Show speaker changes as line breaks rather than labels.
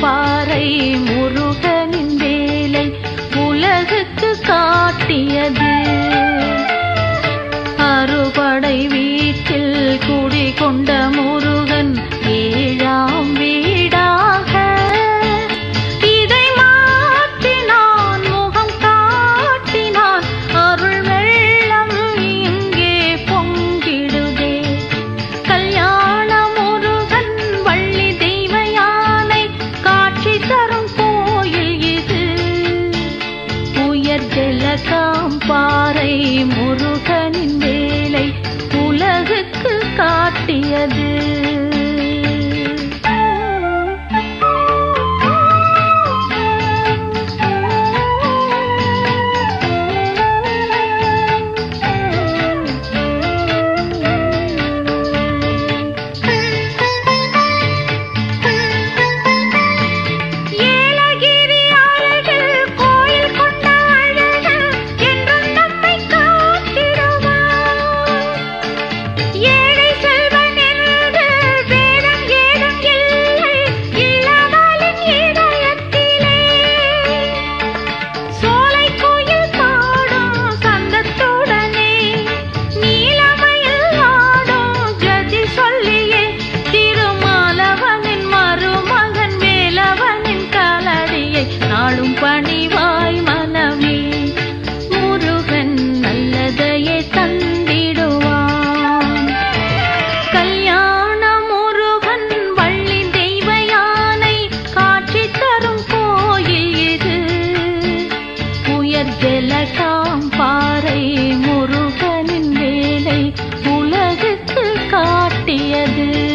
பாறை முருகனின் வேலை உலகுக்கு காட்டியது. அறுபடை வீட்டில் குடிகொண்ட கர்ஜல காம்பாறை முருகனின் வேலை உலகுக்கு காட்டியது.